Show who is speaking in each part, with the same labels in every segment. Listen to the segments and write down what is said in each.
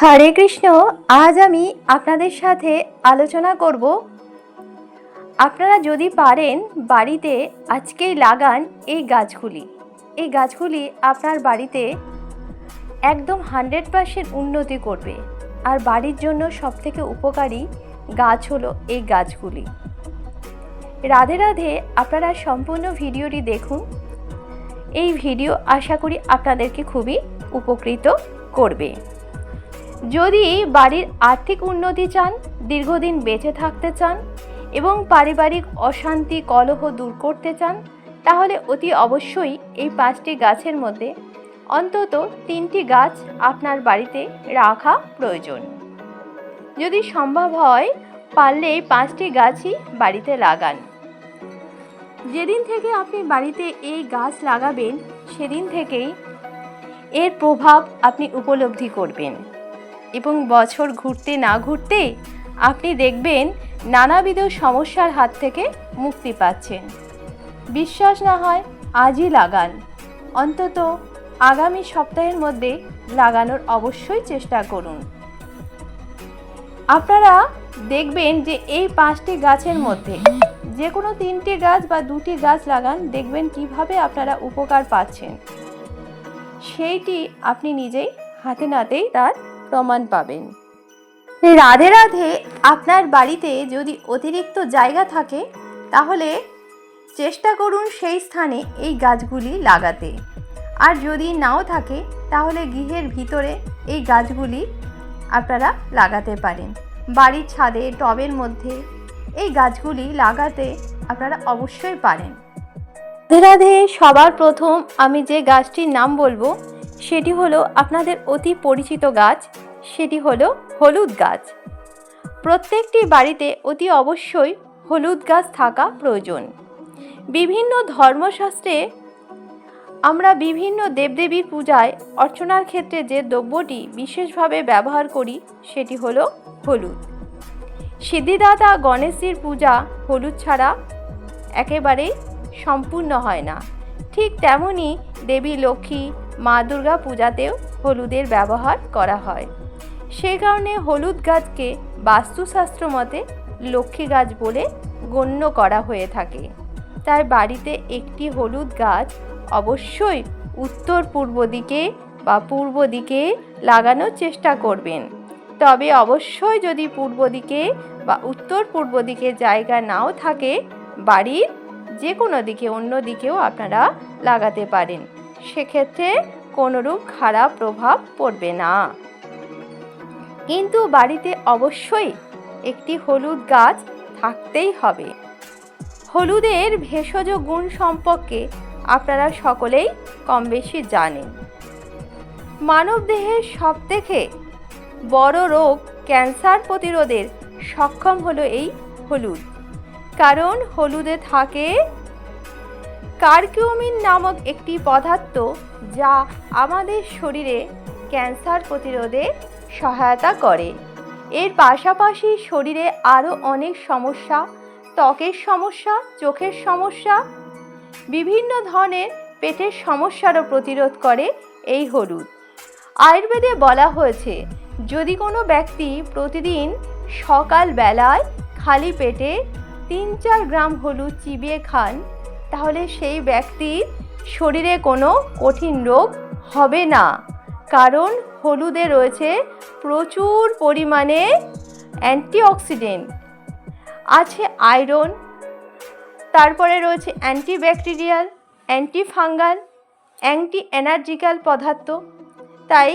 Speaker 1: হরে কৃষ্ণ, আজ আমি আপনাদের সাথে আলোচনা করব। আপনারা যদি পারেন বাড়িতে আজকেই লাগান এই গাছগুলি। এই গাছগুলি আপনার বাড়িতে একদম হান্ড্রেড পার্সেন্ট উন্নতি করবে। আর বাড়ির জন্য সবথেকে উপকারী গাছ হলো এই গাছগুলি। রাধে রাধে, আপনারা সম্পূর্ণ ভিডিওটি দেখুন। এই ভিডিও আশা করি আপনাদেরকে খুবই উপকৃত করবে। যদি বাড়ির আর্থিক উন্নতি চান, দীর্ঘদিন বেঁচে থাকতে চান এবং পারিবারিক অশান্তি, কলহ দূর করতে চান, তাহলে অতি অবশ্যই এই পাঁচটি গাছের মধ্যে অন্তত তিনটি গাছ আপনার বাড়িতে রাখা প্রয়োজন। যদি সম্ভব হয়, পারলে এই পাঁচটি গাছই বাড়িতে লাগান। যেদিন থেকে আপনি বাড়িতে এই গাছ লাগাবেন, সেদিন থেকেই এর প্রভাব আপনি উপলব্ধি করবেন। এবং বছর ঘুরতে না ঘুরতে আপনি দেখবেন নানাবিধ সমস্যার হাত থেকে মুক্তি পাচ্ছেন। বিশ্বাস না হয় আজই লাগান। অন্তত আগামী সপ্তাহের মধ্যে লাগানোর অবশ্যই চেষ্টা করুন। আপনারা দেখবেন যে এই পাঁচটি গাছের মধ্যে যে কোনো তিনটি গাছ বা দুটি গাছ লাগান, দেখবেন কীভাবে আপনারা উপকার পাচ্ছেন। সেইটি আপনি নিজেই হাতে নাতেই তার প্রমাণ পাবেন। রাধে রাধে, আপনার বাড়িতে যদি অতিরিক্ত জায়গা থাকে, তাহলে চেষ্টা করুন সেই স্থানে এই গাছগুলি লাগাতে। আর যদি নাও থাকে, তাহলে গৃহের ভিতরে এই গাছগুলি আপনারা লাগাতে পারেন। বাড়ির ছাদে, টবের মধ্যে এই গাছগুলি লাগাতে আপনারা অবশ্যই পারেন। রাধে রাধে, সবার প্রথম আমি যে গাছটির নাম বলব সেটি হলো আপনাদের অতি পরিচিত গাছ, সেটি হলো হলুদ গাছ। প্রত্যেকটি বাড়িতে অতি অবশ্যই হলুদ গাছ থাকা প্রয়োজন। বিভিন্ন ধর্মশাস্ত্রে আমরা বিভিন্ন দেবদেবীর পূজায় অর্চনার ক্ষেত্রে যে দ্রব্যটি বিশেষভাবে ব্যবহার করি, সেটি হলো হলুদ। সিদ্ধিদাতা গণেশজির পূজা হলুদ ছাড়া একেবারেই সম্পূর্ণ হয় না। ঠিক তেমনই দেবী লক্ষ্মী মা দুর্গা পূজাতেও হলুদের ব্যবহার করা হয়। সেই কারণে হলুদ গাছকে বাস্তুশাস্ত্র মতে লক্ষ্মী গাছ বলে গণ্য করা হয়ে থাকে। তাই বাড়িতে একটি হলুদ গাছ অবশ্যই উত্তর পূর্ব দিকে বা পূর্ব দিকে লাগানোর চেষ্টা করবেন। তবে অবশ্যই যদি পূর্ব দিকে বা উত্তর পূর্ব দিকে জায়গা নাও থাকে, বাড়ির যে কোনো দিকে অন্য দিকেও আপনারা লাগাতে পারেন। সেক্ষেত্রে কোনোরূপ খারাপ প্রভাব পড়বে না। কিন্তু বাড়িতে অবশ্যই একটি হলুদ গাছ থাকতেই হবে। হলুদের ভেষজ গুণ সম্পর্কে আপনারা সকলেই কম বেশি জানেন। মানবদেহের সব থেকে বড় রোগ ক্যান্সার প্রতিরোধের সক্ষম হলো এই হলুদ। কারণ হলুদে থাকে কার্কিউমিন নামক একটি পদার্থ যা আমাদের শরীরে ক্যান্সার প্রতিরোধে সহায়তা করে। এর পাশাপাশি শরীরে আরও অনেক সমস্যা, ত্বকের সমস্যা, চোখের সমস্যা, বিভিন্ন ধরনের পেটের সমস্যারও প্রতিরোধ করে এই হলুদ। আয়ুর্বেদে বলা হয়েছে, যদি কোনো ব্যক্তি প্রতিদিন সকাল বেলায় খালি পেটে তিন চার গ্রাম হলুদ চিবিয়ে খান তাহলে সেই ব্যক্তির শরীরে কোনো কঠিন রোগ হবে না। কারণ হলুদে রয়েছে প্রচুর পরিমাণে অ্যান্টিঅক্সিডেন্ট। আছে আয়রন, তারপরে রয়েছে অ্যান্টিব্যাকটেরিয়াল, অ্যান্টিফাঙ্গাল অ্যান্টি এনার্জিক্যাল পদার্থ। তাই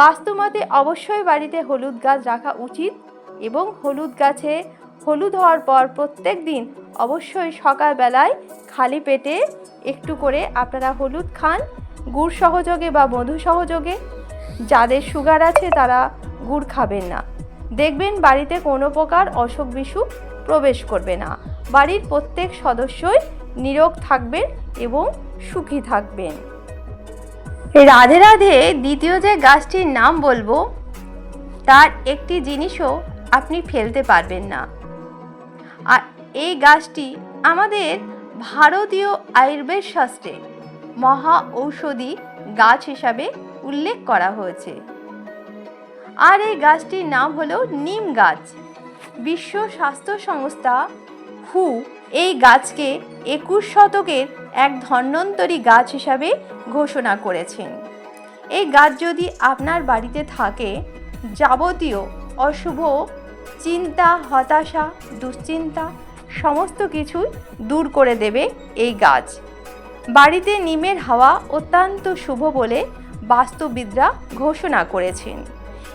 Speaker 1: বাস্তুমতে অবশ্যই বাড়িতে হলুদ গাছ রাখা উচিত এবং হলুদ গাছে হলুদ হওয়ার পর প্রত্যেক দিন অবশ্যই সকালবেলায় খালি পেটে একটু করে আপনারা হলুদ খান। গুড় সহযোগে বা মধু সহযোগে। যাদের সুগার আছে তারা গুড় খাবেন না। দেখবেন বাড়িতে কোনো প্রকার অসুখ বিসুখ প্রবেশ করবে না। বাড়ির প্রত্যেক সদস্যই নিরোগ থাকবেন এবং সুখী থাকবেন। রাধে রাধে দ্বিতীয় যে গাছটির নাম বলব, তার একটি জিনিসও আপনি ফেলতে পারবেন না। এই গাছটি আমাদের ভারতীয় আয়ুর্বেদ শাস্ত্রে মহা ঔষধি গাছ হিসাবে উল্লেখ করা হয়েছে। আর এই গাছটির নাম হলো নিম গাছ। বিশ্ব স্বাস্থ্য সংস্থা হু এই গাছকে একুশ শতকের এক ধন্বন্তরী গাছ হিসাবে ঘোষণা করেছেন। এই গাছ যদি আপনার বাড়িতে থাকে, যাবতীয় অশুভ চিন্তা, হতাশা, দুশ্চিন্তা সমস্ত কিছুই দূর করে দেবে এই গাছ। বাড়িতে নিমের হাওয়া অত্যন্ত শুভ বলে বাস্তুবিদরা ঘোষণা করেছেন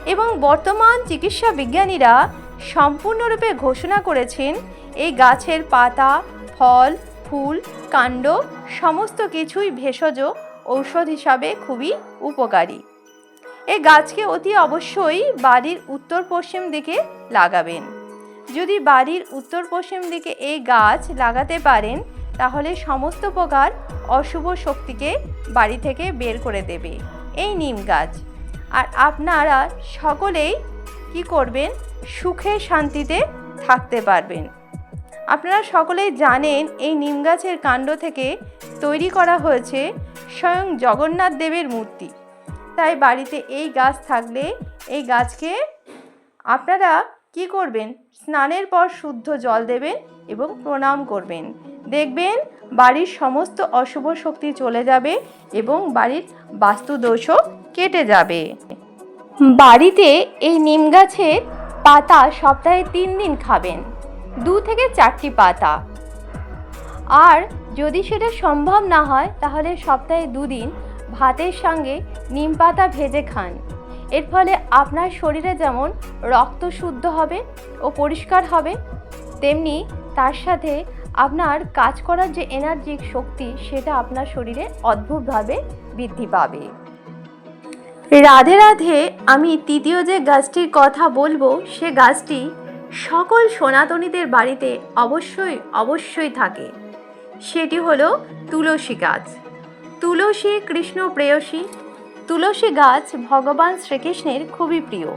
Speaker 1: এবং বর্তমান চিকিৎসা বিজ্ঞানীরা সম্পূর্ণরূপে ঘোষণা করেছেন এই গাছের পাতা, ফল, ফুল, কাণ্ড সমস্ত কিছুই ভেষজ ঔষধ হিসাবে খুবই উপকারী। এই গাছকে অতি অবশ্যই বাড়ির উত্তর পশ্চিম দিকে লাগাবেন। যদি বাড়ির উত্তর পশ্চিম দিকে এই গাছ লাগাতে পারেন, তাহলে সমস্ত প্রকার অশুভ শক্তিকে বাড়ি থেকে বের করে দেবে এই নিম গাছ। আর আপনারা সকলেই কি করবেন? সুখে শান্তিতে থাকতে পারবেন। আপনারা সকলেই জানেন এই নিম গাছের কাণ্ড থেকে তৈরি করা হয়েছে স্বয়ং জগন্নাথ দেবের মূর্তি। তাই বাড়িতে এই গাছ থাকলে এই গাছকে আপনারা কি করবেন? স্নানের পর শুদ্ধ জল দেবেন এবং প্রণাম করবেন। দেখবেন বাড়ির সমস্ত অশুভ শক্তি চলে যাবে এবং বাড়ির বাস্তুদোষও কেটে যাবে। বাড়িতে এই নিম গাছের পাতা সপ্তাহে তিন দিন খাবেন, দু থেকে চারটি পাতা। আর যদি সেটা সম্ভব না হয়, তাহলে সপ্তাহে দুদিন ভাতের সঙ্গে নিম পাতা ভেজে খান। এর ফলে আপনার শরীরে যেমন রক্ত শুদ্ধ হবে ও পরিষ্কার হবে, তেমনি তার সাথে আপনার কাজ করার যে এনার্জিক শক্তি, সেটা আপনার শরীরে অদ্ভুতভাবে বৃদ্ধি পাবে। রাধে রাধে, আমি তৃতীয় যে গাছটির কথা বলব, সে গাছটি সকল সনাতনীদের বাড়িতে অবশ্যই অবশ্যই থাকে। সেটি হলো তুলসী গাছ। তুলসী কৃষ্ণ প্রেয়সী তুলসী গাছ ভগবান শ্রীকৃষ্ণের খুবই প্রিয়।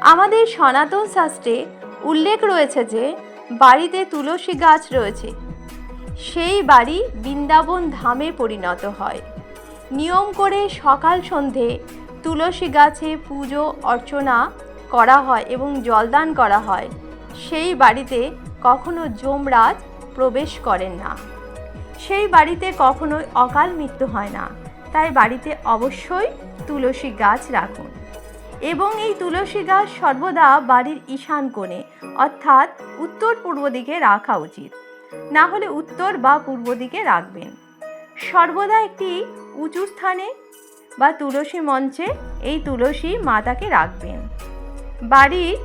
Speaker 1: আমাদের সনাতন শাস্ত্রে উল্লেখ রয়েছে যে, বাড়িতে তুলসী গাছ রয়েছে। সেই বাড়ি বৃন্দাবন ধামে পরিণত হয়। নিয়ম করে সকাল সন্ধে তুলসী গাছে পুজো, অর্চনা করা হয় এবং জলদান করা হয়। সেই বাড়িতে কখনো যমরাজ প্রবেশ করেন না। সেই বাড়িতে কখনোই অকাল মৃত্যু হয় না। তাই বাড়িতে অবশ্যই তুলসী গাছ রাখুন। এবং এই তুলসী গাছ সর্বদা বাড়ির ঈশান কোণে, অর্থাৎ উত্তর পূর্ব দিকে রাখা উচিত। না হলে উত্তর বা পূর্ব দিকে রাখবেন। সর্বদা একটি উঁচু স্থানে বা তুলসী মঞ্চে এই তুলসী মাতাকে রাখবেন। বাড়ির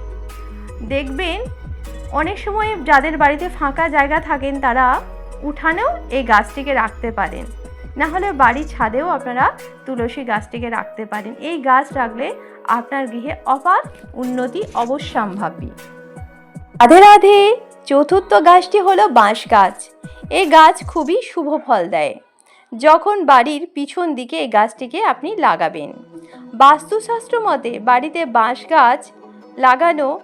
Speaker 1: দেখবেন, অনেক সময় যাদের বাড়িতে ফাঁকা জায়গা থাকেন তারা উঠানেও এই গাছটিকে রাখতে পারেন। না হলে বাড়ির ছাদেও আপনারা তুলসী গাছটিকে রাখতে পারেন। এই গাছ রাখলে আপনার গৃহে অপার উন্নতি অবশ্যম্ভাবী। রাধে রাধে! চতুর্থ গাছটি হলো বাঁশ গাছ। এই গাছ খুবই শুভ ফল দেয়। যখন বাড়ির পিছন দিকে এই গাছটিকে আপনি লাগাবেন। বাস্তুশাস্ত্র মতে বাড়িতে বাঁশ গাছ লাগানো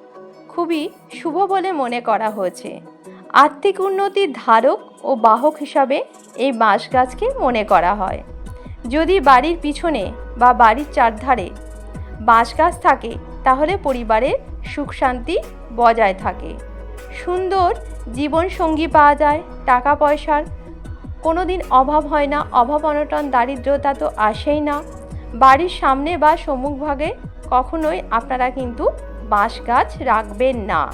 Speaker 1: খুবই শুভ বলে মনে করা হয়েছে। আর্থিক উন্নতির ধারক ও বাহক হিসাবে এই বাঁশ গাছকে মনে করা হয়। যদি বাড়ির পিছনে বা বাড়ির চারধারে বাঁশ গাছ থাকে, তাহলে পরিবারের সুখ শান্তি বজায় থাকে। সুন্দর জীবনসঙ্গী পাওয়া যায় টাকা পয়সার কোনো দিন অভাব হয় না, অভাব, অনটন, দারিদ্রতা তো আসেই না। বাড়ির সামনে বা সম্মুখভাগে কখনোই আপনারা কিন্তু বাঁশ গাছ রাখবেন না।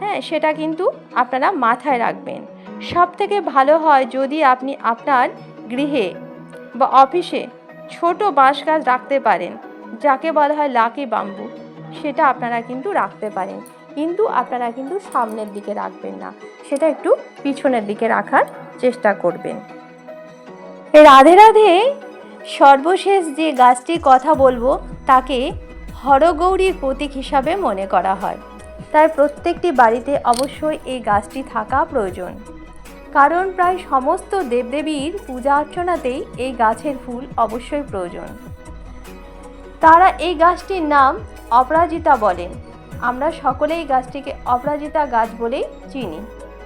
Speaker 1: হ্যাঁ সেটা কিন্তু আপনারা মাথায় রাখবেন। সব থেকে ভালো হয় যদি আপনি আপনার গৃহে বা অফিসে ছোট বাঁশ গাছ রাখতে পারেন, যাকে বলা হয় লাকি বাম্বু। সেটা আপনারা কিন্তু রাখতে পারেন। কিন্তু আপনারা কিন্তু সামনের দিকে রাখবেন না। সেটা একটু পিছনের দিকে রাখার চেষ্টা করবেন। রাধে রাধে, সর্বশেষ যে গাছটির কথা বলব, তাকে হরগৌরীর প্রতীক হিসাবে মনে করা হয়। তাই প্রত্যেকটি বাড়িতে অবশ্যই এই গাছটি থাকা প্রয়োজন। কারণ প্রায় সমস্ত দেবদেবীর পূজা অর্চনাতেই এই গাছের ফুল অবশ্যই প্রয়োজন। তারা এই গাছটির নাম অপরাজিতা বলেন। আমরা সকলেই গাছটিকে অপরাজিতা গাছ বলেই চিনি।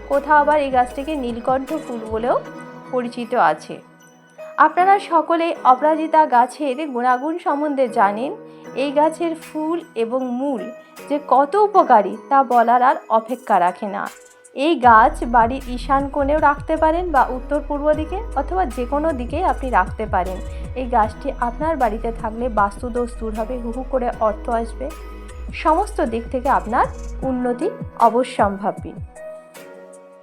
Speaker 1: কোথাও আবার এই গাছটিকে নীলকণ্ঠ ফুল বলেও পরিচিত আছে। আপনারা সকলেই অপরাজিতা গাছের গুণাগুণ সম্বন্ধে জানেন এই গাছের ফুল এবং মূল যে কত উপকারী তা বলার আর অপেক্ষা রাখে না। এই গাছ বাড়ির ঈশান কোণেও রাখতে পারেন বা উত্তর পূর্ব দিকে অথবা যে কোনো দিকেই আপনি রাখতে পারেন। এই গাছটি আপনার বাড়িতে থাকলে বাস্তুদোষ দূর হবে হু হু করে অর্থ আসবে। সমস্ত দিক থেকে আপনার উন্নতি অবশ্যম্ভাবী।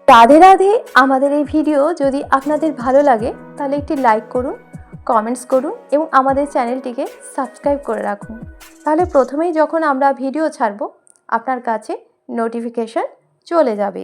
Speaker 1: রাধে রাধে, আমাদের এই ভিডিও যদি আপনাদের ভালো লাগে, তাহলে একটি লাইক করুন, কমেন্টস করুন এবং আমাদের চ্যানেলটিকে সাবস্ক্রাইব করে রাখুন। তাহলে প্রথমেই যখন আমরা ভিডিও ছাড়ব, আপনার কাছে নোটিফিকেশন চলে যাবে।